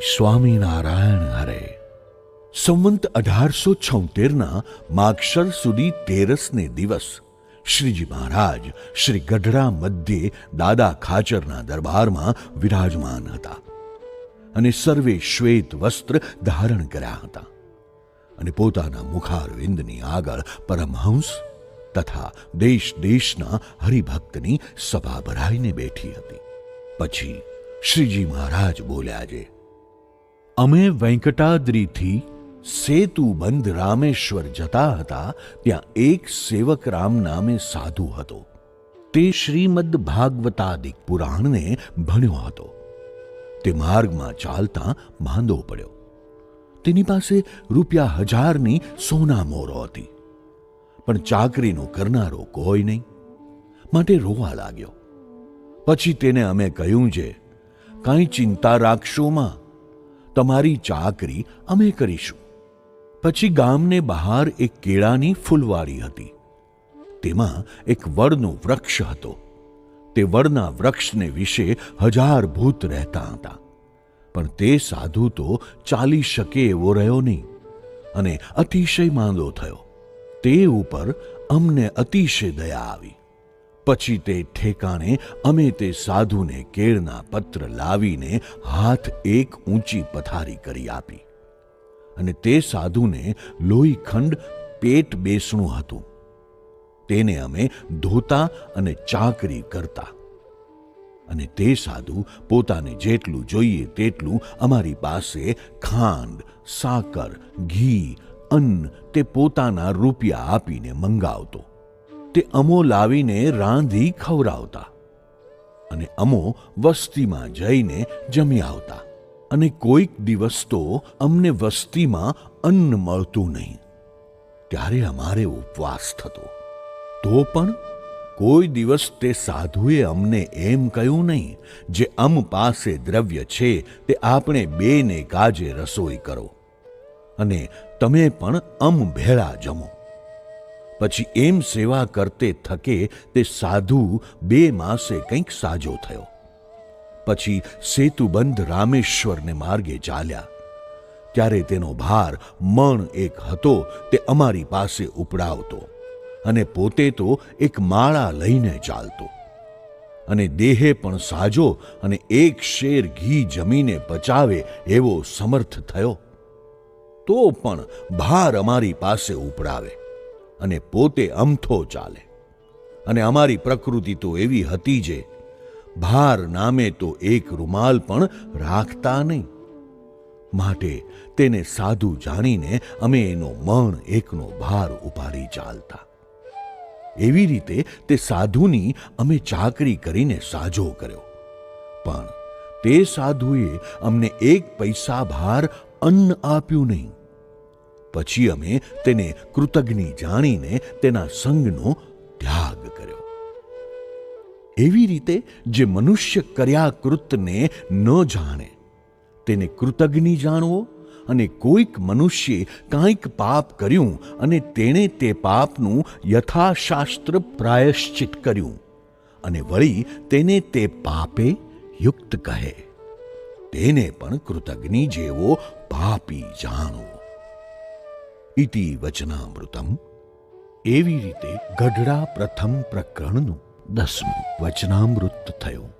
સ્વામિનારાયણ હરે. સંવંત અઢારસો છોતેરના માગશર સુધી તેરસને દિવસ શ્રીજી મહારાજ શ્રી ગઢડા મધ્યે દાદા ખાચરના દરબારમાં વિરાજમાન હતા અને સર્વે શ્વેત વસ્ત્ર ધારણ કર્યા હતા અને પોતાના મુખારવિંદની આગળ પરમહંસ તથા દેશ દેશના હરિભક્તની સભા ભરાઈને બેઠી હતી. પછી શ્રીજી મહારાજ બોલ્યા છે અમે વેંકટાદ્રીથી સેતુબંધ રામેશ્વર જતા હતા, ત્યાં એક સેવક રામ નામે સાધુ હતો. તે શ્રીમદ ભાગવતાદિક પુરાણને ભણ્યો હતો. તે માર્ગમાં ચાલતા માંદો પડ્યો. તેની પાસે રૂપિયા હજારની સોના મોરો હતી. પણ ચાકરીનો કરનારો કોઈ નહીં. માટે રોવા લાગ્યો. પછી તેને અમે કહ્યું છે કાંઈ ચિંતા રાખશો માં? તમારી ચાકરી અમે કરીશું. પછી ગામને બહાર એક કેળાની ફૂલવાડી હતી. તેમાં એક વડનું વૃક્ષ હતો. તે વડના વૃક્ષને વિશે હજાર ભૂત રહેતા હતા. પણ તે સાધુ તો ચાલી શકે એવો રહ્યો નહીં અને અતિશય માંદો થયો. તે ઉપર અમને અતિશય દયા આવી. પછી તે ઠેકાણે અમે તે સાધુને કેળના પત્ર લાવીને હાથ એક ઊંચી પથારી કરી આપી. અને તે સાધુને લોહીખંડ પેટ બેસણું હતું. તેને અમે ધોતા અને ચાકરી કરતા. અને તે સાધુ પોતાને જેટલું જોઈએ તેટલું અમારી પાસે ખાંડ, સાકર, ઘી, અન્ન તે પોતાના રૂપિયા આપીને મંગાવતો. તે અમો લાવીને રાંધી ખવડાવતા અને અમો વસ્તીમાં જઈને જમી આવતા. અને કોઈક દિવસ તો અમને વસ્તીમાં અન્ન મળતું નહીં. ત્યારે અમારે ઉપવાસ થતો. તો પણ કોઈ દિવસ તે સાધુએ અમને એમ કહ્યું નહીં જે અમ પાસે દ્રવ્ય છે તે આપણે બેને કાજે રસોઈ કરો. અને તમે પણ અમ ભેળા જમો. પછી એમ સેવા કરતે થકે તે સાધુ બે માસે કંઈક સાજો થયો. પછી સેતુબંધ રામેશ્વરને માર્ગે ચાલ્યા. ત્યારે તેનો ભાર મણ એક હતો, તે અમારી પાસે ઉપડાવતો અને પોતે તો એક માળા લઈને ચાલતો. અને દેહે પણ સાજો અને એક શેર ઘી જમીને પચાવે એવો સમર્થ થયો. તો પણ ભાર અમારી પાસે ઉપડાવે. અને પોતે અમથો ચાલે. અને અમારી પ્રકૃતિ તો એવી હતી જે, ભાર નામે તો એક રૂમાલ પણ રાખતા નહીં. માટે તેને સાધુ જાણીને અમે એનો મણ, એકનો ભાર ઉપાડી ચાલતા. એવી રીતે તે સાધુની અમે ચાકરી કરીને સાજો કર્યો. પણ તે સાધુએ અમને એક પૈસા ભાર અન્ન આપ્યું નહીં. પછી અમે તેને કૃતજ્ઞ જાણીને તેના સંગનો ત્યાગ કર્યો. એવી રીતે જે મનુષ્ય કર્યા કૃતને ન જાણે, તેને કૃતજ્ઞ જાણવો અને કોઈક મનુષ્યે કાંઈક પાપ કર્યું અને તેણે તે પાપનું યથાશાસ્ત્ર પ્રાયશ્ચિત કર્યું અને વળી તેને તે પાપે યુક્ત કહે. તેને પણ કૃતજ્ઞ જેવો પાપી જાણો. ઇતિ વચનામૃતમ એવી રીતે ગઢડા પ્રથમ પ્રકરણનું દસમું વચનામૃત થયું